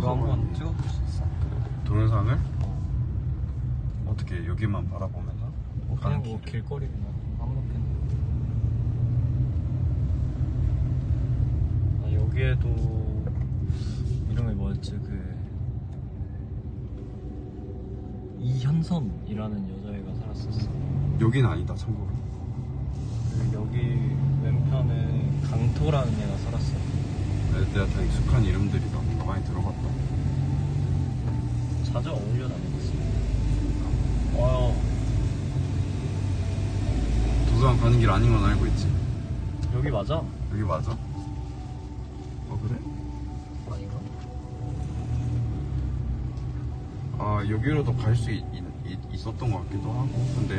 이거 한번 찍어볼 수 있어? 동영상을? 어. 어떻게 여기만 바라보면서? 어, 그냥 뭐 길. 길거리구나 아무렇게나 아 여기에도 이름이 뭐였지? 그 이현선이라는 여자애가 살았었어. 여긴 아니다 참고로. 그 여기 왼편에 강토라는 애가 살았어. 네, 내가 다 익숙한 이름들이다. 나 많이 들어봤다 자주 어울려 다니겠어 와 도서관 가는 길 아닌 건 알고 있지 여기 맞아? 여기 맞아? 어 그래? 아닌가? 아 여기로도 갈 수 있었던 것 같기도 하고 근데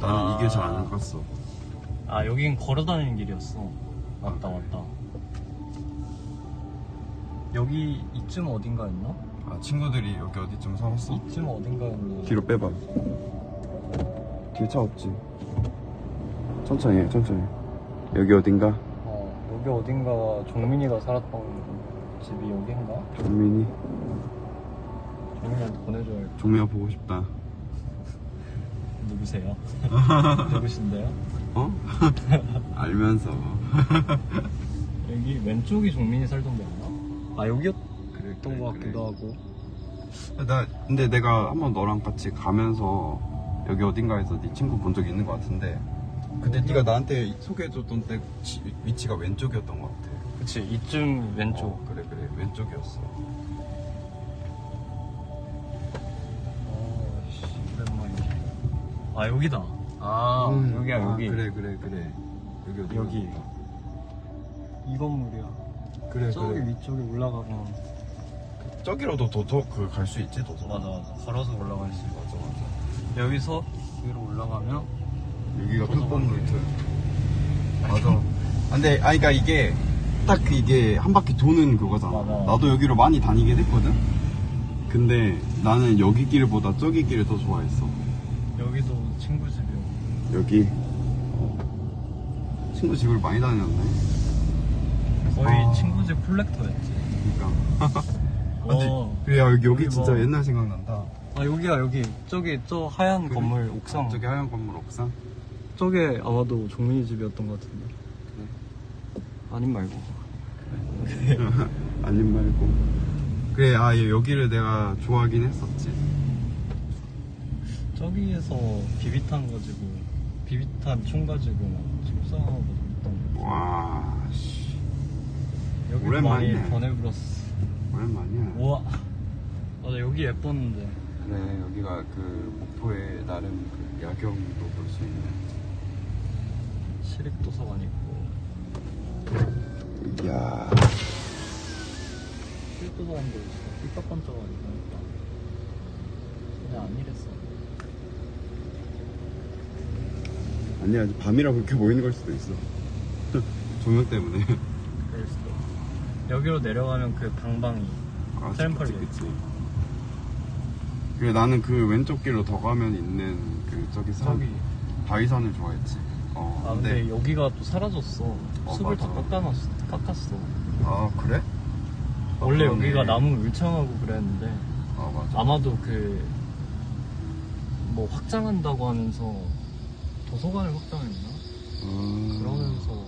나는 아. 이게 잘 안 갔어 아 여긴 걸어 다니는 길이었어 맞다 아, 그래? 맞다 여기 이쯤 어딘가였나? 아 친구들이 여기 어디쯤 살았어? 이쯤 어딘가였나? 뒤로 빼봐 뒤에 차 없지 천천히 해 천천히 여기 어딘가 어 여기 어딘가 종민이가 살았던 집이 여긴가? 종민이 종민이한테 보내줘야겠다 종민아 보고 싶다 누구세요? 누구신데요? 어? 알면서 여기 왼쪽이 종민이 살던 데였나? 아 여기였 그랬던 것 같기도 하고 나 근데 내가 한번 너랑 같이 가면서 여기 어딘가에서 네 친구 본적 있는 것 같은데 근데 네가 나한테 소개해줬던 때 지- 위치가 왼쪽이었던 것 같아 그치 이쯤 왼쪽 어, 그래 그래 왼쪽이었어 어, 씨, 오랜만이네. 아 여기다. 아 음, 여기야 아, 여기. 그래 그래 그래 여기 어디 여기. 이 건물이야. 그래 저기 그래 위쪽에 올라가면 저기로도 도덕 그갈 수 있지 도덕 맞아 맞아. 걸어서 올라갈 수 있어. 맞아 맞아. 여기서 위로 올라가면 여기가 흑범 루트. 맞아. 아, 근데 아니 그니까 이게 딱 이게 한 바퀴 도는 그거잖아. 맞아. 나도 여기로 많이 다니긴 했거든? 근데 나는 여기 길보다 저기 길을 더 좋아했어. 여기도 친구 집이요. 여기? 친구 집을 많이 다녔네 거의 아. 친구 집 콜렉터였지. 그니까 근데 어. 그래 야, 여기, 여기 여기 진짜 뭐- 옛날 생각난다 아 여기야 여기. 저기 저 하얀 그래? 건물 옥상. 저기 하얀 건물 옥상 저게 아마도 종민이 집이었던 것 같은데. 아님 말고. 아님 말고 그래 아얘 여기를 내가 좋아하긴 했었지 저기에서 비비탄 가지고 비비탄 총 가지고 막 축사하고 있던 거. 와 씨. 오랜만이네. 많이 변해버렸어. 오랜만이야 우와. 맞아 여기 예뻤는데. 그래 여기가 그 목포의 나름 그 야경도 볼 수 있는 시립 도서관 있고. 이야 시립 도서관도 있어. 삐까뻔쩍하니까. 그냥 안 이랬어. 아니야 밤이라 그렇게 보이는 걸 수도 있어 조명 때문에 그럴 수도. 여기로 내려가면 그 방방이. 아, 트램펄린. 그치. 그래 나는 그 왼쪽 길로 더 가면 있는 그 저기 산 저기. 바위산을 좋아했지 어 아 근데 여기가 또 사라졌어. 숲을 다 맞아. 깎아놨어. 깎았어. 아 그래? 아, 원래 그러네. 여기가 나무 울창하고 그랬는데 아 맞아 아마도 그 뭐 확장한다고 하면서 도서관을 확장했나? 음... 그러면서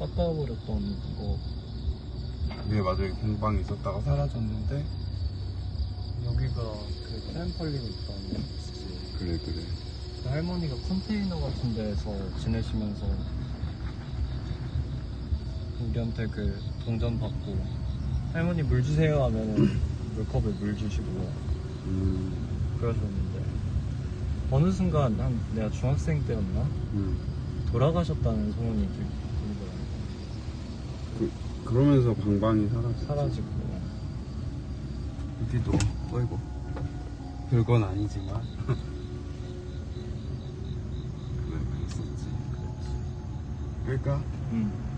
깎아버렸던 거 네 맞아 여기 공방이 있었다가 사라졌는데. 여기가 그 트램펄린 있던 데지 그래 그래. 그 할머니가 컨테이너 같은 데서 지내시면서 우리한테 그 동전 받고 할머니 물 주세요. 하면은 물컵에 물 주시고 음... 그러셨는데 어느 순간 한 내가 중학생 때였나? 음. 돌아가셨다는 소문이 들- 그, 그러면서 방방이 사라졌지. 사라지고. 여기도 어이구. 별건 아니지만. 네 그랬었지. 그러니까 응